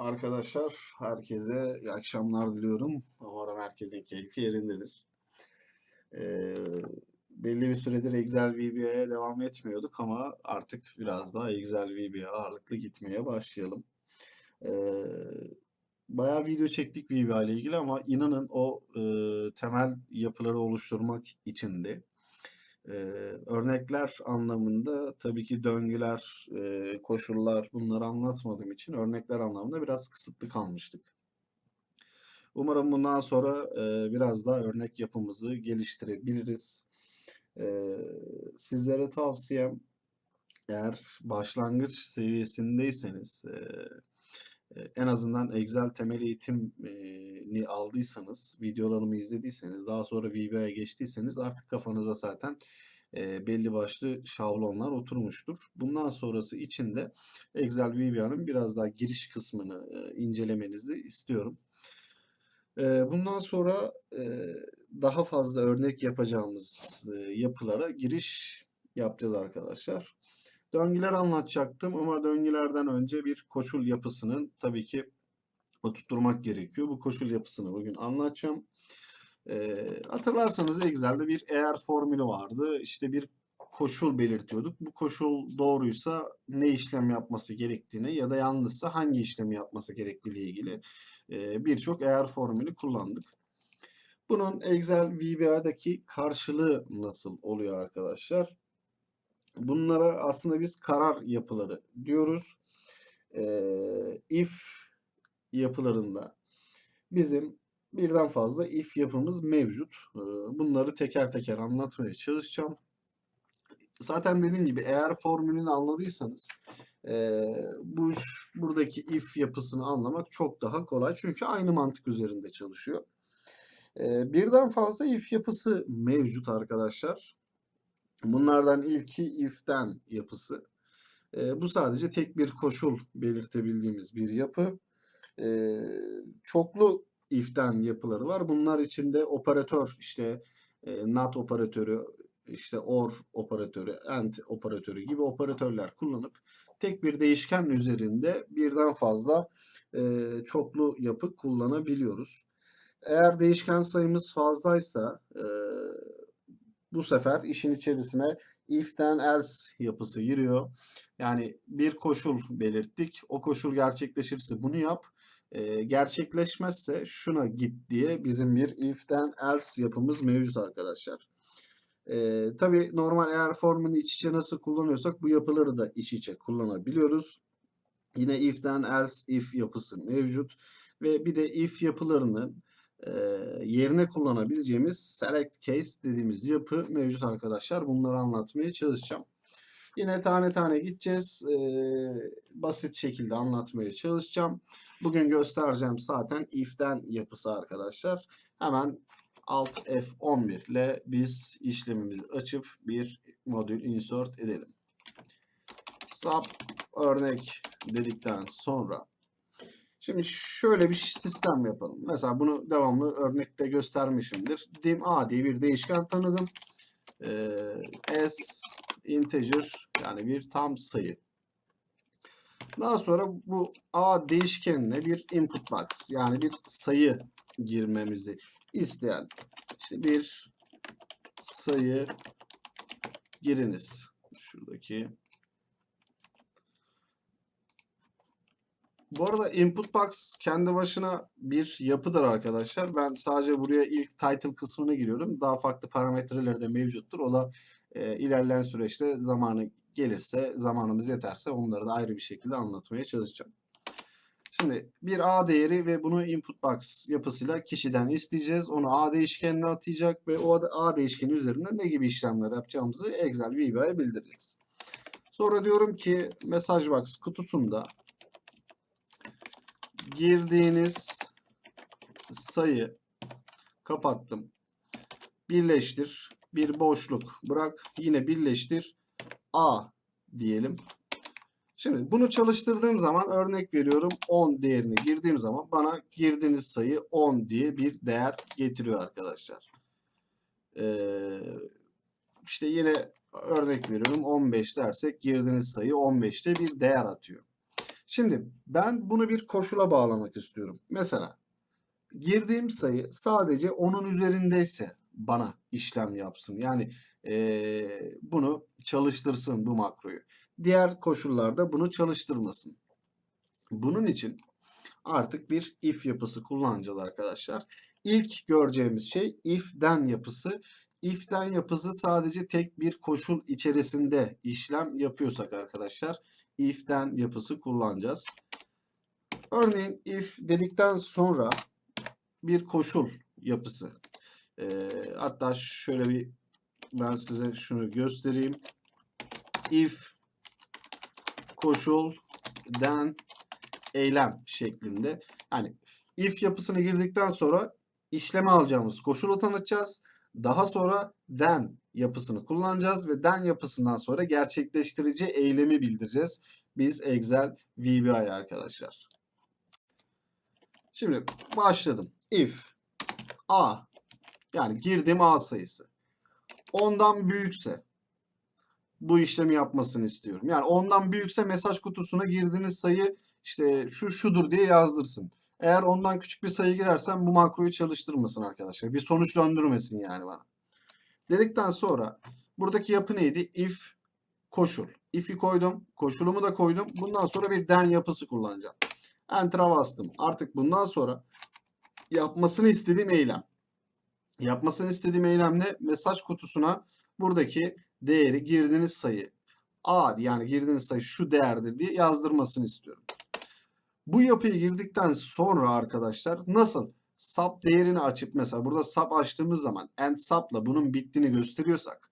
Arkadaşlar herkese iyi akşamlar diliyorum. Umarım herkesin keyfi yerindedir. Ee, belli bir süredir Excel VBA'ya devam etmiyorduk ama artık biraz daha Excel VBA ağırlıklı gitmeye başlayalım. Ee, bayağı video çektik VBA ile ilgili ama inanın o e, temel yapıları oluşturmak içindi. Ee, örnekler anlamında tabii ki döngüler, e, koşullar bunları anlatmadığım için örnekler anlamında biraz kısıtlı kalmıştık. Umarım bundan sonra e, biraz daha örnek yapımızı geliştirebiliriz. E, sizlere tavsiyem eğer başlangıç seviyesindeyseniz e, e, en azından Excel temel eğitimini aldıysanız, videolarımı izlediyseniz, daha sonra VBA'ya geçtiyseniz artık kafanıza zaten e, belli başlı şablonlar oturmuştur. Bundan sonrası için de Excel VBA'nın biraz daha giriş kısmını e, incelemenizi istiyorum. E, bundan sonra e, daha fazla örnek yapacağımız e, yapılara giriş yapacağız arkadaşlar. Döngüler anlatacaktım ama döngülerden önce bir koşul yapısının tabii ki oturtturmak gerekiyor. Bu koşul yapısını bugün anlatacağım. Ee, hatırlarsanız Excel'de bir eğer formülü vardı. İşte bir koşul belirtiyorduk. Bu koşul doğruysa ne işlem yapması gerektiğini ya da yanlışsa hangi işlemi yapması gerektiği ile ilgili e, birçok eğer formülü kullandık. Bunun Excel VBA'daki karşılığı nasıl oluyor arkadaşlar? Bunlara aslında biz karar yapıları diyoruz. Ee, if yapılarında bizim birden fazla if yapımız mevcut. Ee, bunları teker teker anlatmaya çalışacağım. Zaten dediğim gibi eğer formülünü anladıysanız e, bu buradaki if yapısını anlamak çok daha kolay. Çünkü aynı mantık üzerinde çalışıyor. E, birden fazla if yapısı mevcut arkadaşlar. Bunlardan ilki if'ten yapısı. E, bu sadece tek bir koşul belirtebildiğimiz bir yapı. E, çoklu if'ten yapıları var. Bunlar içinde operatör işte e, not operatörü, işte or operatörü, and operatörü gibi operatörler kullanıp tek bir değişken üzerinde birden fazla e, çoklu yapı kullanabiliyoruz. Eğer değişken sayımız fazlaysa e, bu sefer işin içerisine if'ten else yapısı giriyor. Yani bir koşul belirttik. O koşul gerçekleşirse bunu yap. E, gerçekleşmezse şuna git diye bizim bir if'ten else yapımız mevcut arkadaşlar. E, tabii normal eğer formülü iç içe nasıl kullanıyorsak bu yapıları da iç içe kullanabiliyoruz. Yine if'ten else if yapısı mevcut. Ve bir de if yapılarının yerine kullanabileceğimiz select case dediğimiz yapı mevcut arkadaşlar. Bunları anlatmaya çalışacağım. Yine tane tane gideceğiz. Basit şekilde anlatmaya çalışacağım. Bugün göstereceğim zaten if'ten yapısı arkadaşlar. Hemen Alt F11 ile biz işlemimizi açıp bir modül insert edelim. Sub örnek dedikten sonra Şimdi şöyle bir sistem yapalım. Mesela bunu devamlı örnekte göstermişimdir. dim a diye bir değişken tanıdım. Ee, s integer yani bir tam sayı. Daha sonra bu a değişkenine bir input box yani bir sayı girmemizi isteyen işte bir sayı giriniz. Şuradaki Bu arada input box kendi başına bir yapıdır arkadaşlar. Ben sadece buraya ilk title kısmına giriyorum. Daha farklı parametreleri de mevcuttur. O da e, ilerleyen süreçte zamanı gelirse, zamanımız yeterse onları da ayrı bir şekilde anlatmaya çalışacağım. Şimdi bir A değeri ve bunu input box yapısıyla kişiden isteyeceğiz. Onu A değişkenine atayacak ve o A değişkeni üzerinde ne gibi işlemler yapacağımızı Excel VBA'ya bildireceğiz. Sonra diyorum ki message box kutusunda girdiğiniz sayı kapattım. Birleştir. Bir boşluk bırak. Yine birleştir. A diyelim. Şimdi bunu çalıştırdığım zaman örnek veriyorum 10 değerini girdiğim zaman bana girdiğiniz sayı 10 diye bir değer getiriyor arkadaşlar. Ee, işte yine örnek veriyorum 15 dersek girdiğiniz sayı 15'te bir değer atıyor. Şimdi ben bunu bir koşula bağlamak istiyorum. Mesela girdiğim sayı sadece onun üzerindeyse bana işlem yapsın. Yani eee, bunu çalıştırsın bu makroyu. Diğer koşullarda bunu çalıştırmasın. Bunun için artık bir if yapısı kullanacağız arkadaşlar. İlk göreceğimiz şey if'den yapısı. If'den yapısı sadece tek bir koşul içerisinde işlem yapıyorsak arkadaşlar if'den yapısı kullanacağız. Örneğin if dedikten sonra bir koşul yapısı. Ee, hatta şöyle bir ben size şunu göstereyim. If koşul then eylem şeklinde. Hani if yapısını girdikten sonra işleme alacağımız koşulu tanıtacağız. Daha sonra then yapısını kullanacağız ve then yapısından sonra gerçekleştirici eylemi bildireceğiz. Biz Excel VBI arkadaşlar. Şimdi başladım. If A yani girdiğim A sayısı ondan büyükse bu işlemi yapmasını istiyorum. Yani ondan büyükse mesaj kutusuna girdiğiniz sayı işte şu şudur diye yazdırsın. Eğer ondan küçük bir sayı girersen bu makroyu çalıştırmasın arkadaşlar. Bir sonuç döndürmesin yani bana. Dedikten sonra buradaki yapı neydi? If koşul. If'i koydum. Koşulumu da koydum. Bundan sonra bir then yapısı kullanacağım. Enter'a bastım. Artık bundan sonra yapmasını istediğim eylem. Yapmasını istediğim eylem ne? Mesaj kutusuna buradaki değeri girdiğiniz sayı A yani girdiğiniz sayı şu değerdir diye yazdırmasını istiyorum. Bu yapıyı girdikten sonra arkadaşlar nasıl sub değerini açıp mesela burada sub açtığımız zaman and sub'la bunun bittiğini gösteriyorsak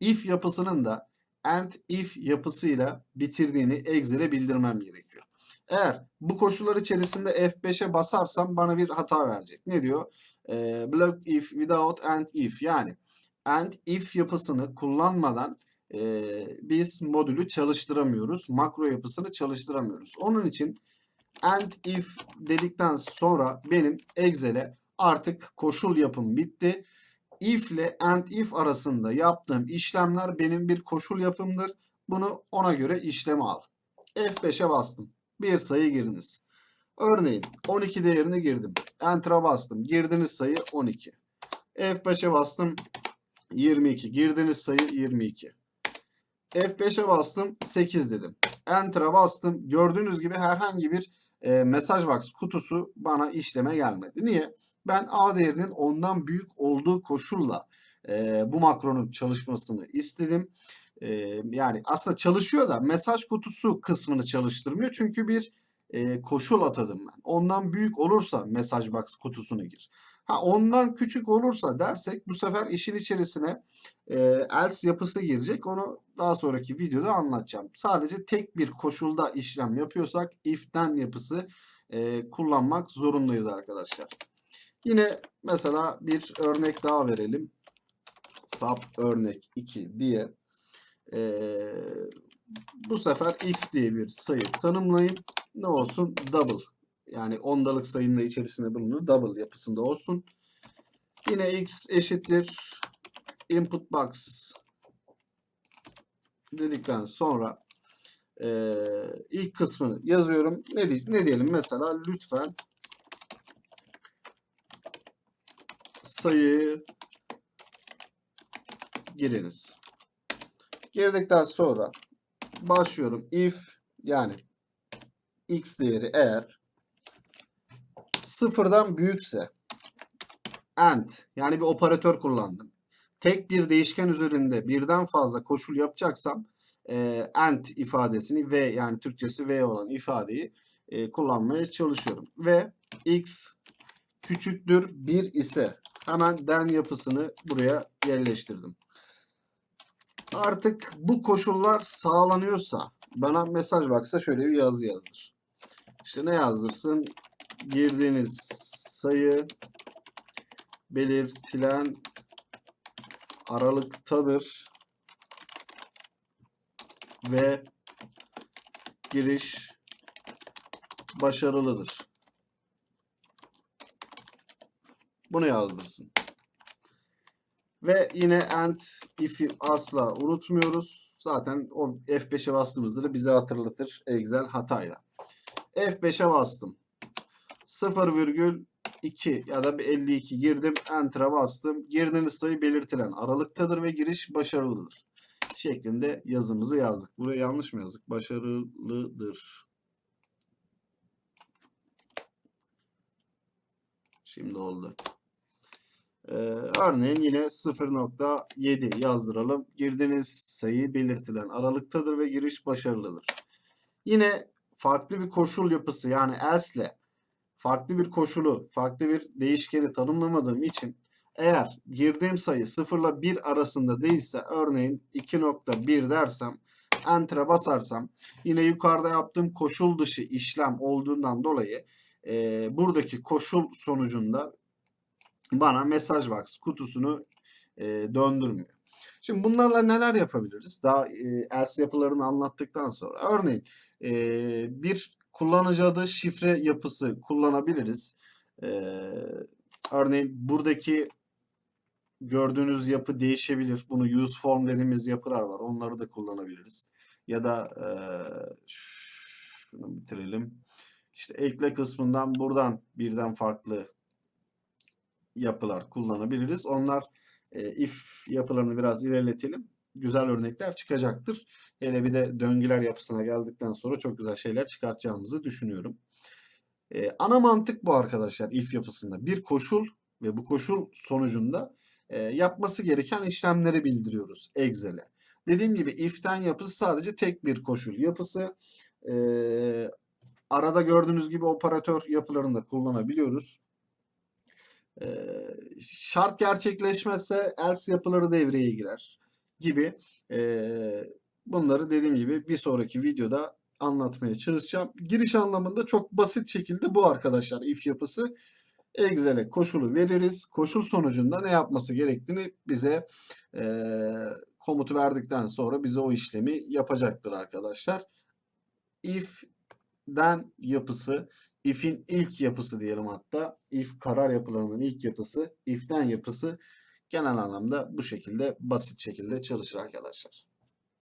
if yapısının da and if yapısıyla bitirdiğini Excel'e bildirmem gerekiyor. Eğer bu koşullar içerisinde F5'e basarsam bana bir hata verecek. Ne diyor? Ee, block if without and if yani and if yapısını kullanmadan e, biz modülü çalıştıramıyoruz. Makro yapısını çalıştıramıyoruz. Onun için and if dedikten sonra benim Excel'e artık koşul yapım bitti. If ile and if arasında yaptığım işlemler benim bir koşul yapımdır. Bunu ona göre işleme al. F5'e bastım. Bir sayı giriniz. Örneğin 12 değerini girdim. Enter'a bastım. Girdiğiniz sayı 12. F5'e bastım. 22. Girdiğiniz sayı 22. F5'e bastım 8 dedim. Enter'a bastım. Gördüğünüz gibi herhangi bir e, mesaj box kutusu bana işleme gelmedi. Niye? Ben A değerinin ondan büyük olduğu koşulla e, bu makronun çalışmasını istedim. E, yani aslında çalışıyor da mesaj kutusu kısmını çalıştırmıyor. Çünkü bir e, koşul atadım ben. Ondan büyük olursa mesaj box kutusuna gir. Ha ondan küçük olursa dersek bu sefer işin içerisine e, else yapısı girecek. Onu daha sonraki videoda anlatacağım. Sadece tek bir koşulda işlem yapıyorsak if'ten yapısı e, kullanmak zorundayız arkadaşlar. Yine mesela bir örnek daha verelim. Sub örnek 2 diye. E, bu sefer x diye bir sayı tanımlayın. Ne olsun? Double. Yani ondalık sayının da içerisinde bulunur. Double yapısında olsun. Yine x eşittir input box dedikten sonra e, ilk kısmını yazıyorum. Ne, ne diyelim mesela lütfen sayıyı giriniz. Girdikten sonra başlıyorum. If yani x değeri eğer sıfırdan büyükse and yani bir operatör kullandım. Tek bir değişken üzerinde birden fazla koşul yapacaksam e, and ifadesini v yani Türkçesi v olan ifadeyi e, kullanmaya çalışıyorum. Ve x küçüktür 1 ise hemen den yapısını buraya yerleştirdim. Artık bu koşullar sağlanıyorsa bana mesaj baksa şöyle bir yazı yazdır. İşte ne yazdırsın? Girdiğiniz sayı belirtilen aralıktadır ve giriş başarılıdır. Bunu yazdırsın. Ve yine and if'i asla unutmuyoruz. Zaten o F5'e bastığımızda da bize hatırlatır Excel hatayla. F5'e bastım. 0,2 ya da bir 52 girdim. Enter'a bastım. Girdiğiniz sayı belirtilen aralıktadır ve giriş başarılıdır. Şeklinde yazımızı yazdık. Buraya yanlış mı yazdık? Başarılıdır. Şimdi oldu. Ee, örneğin yine 0.7 yazdıralım. Girdiğiniz sayı belirtilen aralıktadır ve giriş başarılıdır. Yine farklı bir koşul yapısı yani else farklı bir koşulu, farklı bir değişkeni tanımlamadığım için eğer girdiğim sayı 0 ile 1 arasında değilse örneğin 2.1 dersem enter'a basarsam yine yukarıda yaptığım koşul dışı işlem olduğundan dolayı e, buradaki koşul sonucunda bana mesaj box kutusunu e, döndürmüyor. Şimdi bunlarla neler yapabiliriz? Daha e, else yapılarını anlattıktan sonra. Örneğin e, bir kullanıcı adı şifre yapısı kullanabiliriz. E, örneğin buradaki gördüğünüz yapı değişebilir. Bunu use form dediğimiz yapılar var. Onları da kullanabiliriz. Ya da e, şunu bitirelim. İşte ekle kısmından buradan birden farklı yapılar kullanabiliriz. Onlar e, if yapılarını biraz ilerletelim. Güzel örnekler çıkacaktır. Hele bir de döngüler yapısına geldikten sonra çok güzel şeyler çıkartacağımızı düşünüyorum. E, ana mantık bu arkadaşlar if yapısında. Bir koşul ve bu koşul sonucunda e, yapması gereken işlemleri bildiriyoruz Excel'e. Dediğim gibi if'ten yapısı sadece tek bir koşul yapısı. E, arada gördüğünüz gibi operatör yapılarını da kullanabiliyoruz. E, şart gerçekleşmezse else yapıları devreye girer gibi. E, bunları dediğim gibi bir sonraki videoda anlatmaya çalışacağım. Giriş anlamında çok basit şekilde bu arkadaşlar if yapısı. Excel'e koşulu veririz. Koşul sonucunda ne yapması gerektiğini bize e, komutu verdikten sonra bize o işlemi yapacaktır arkadaşlar. If'den yapısı, if'in ilk yapısı diyelim hatta. If karar yapılarının ilk yapısı, if'ten yapısı genel anlamda bu şekilde basit şekilde çalışır arkadaşlar.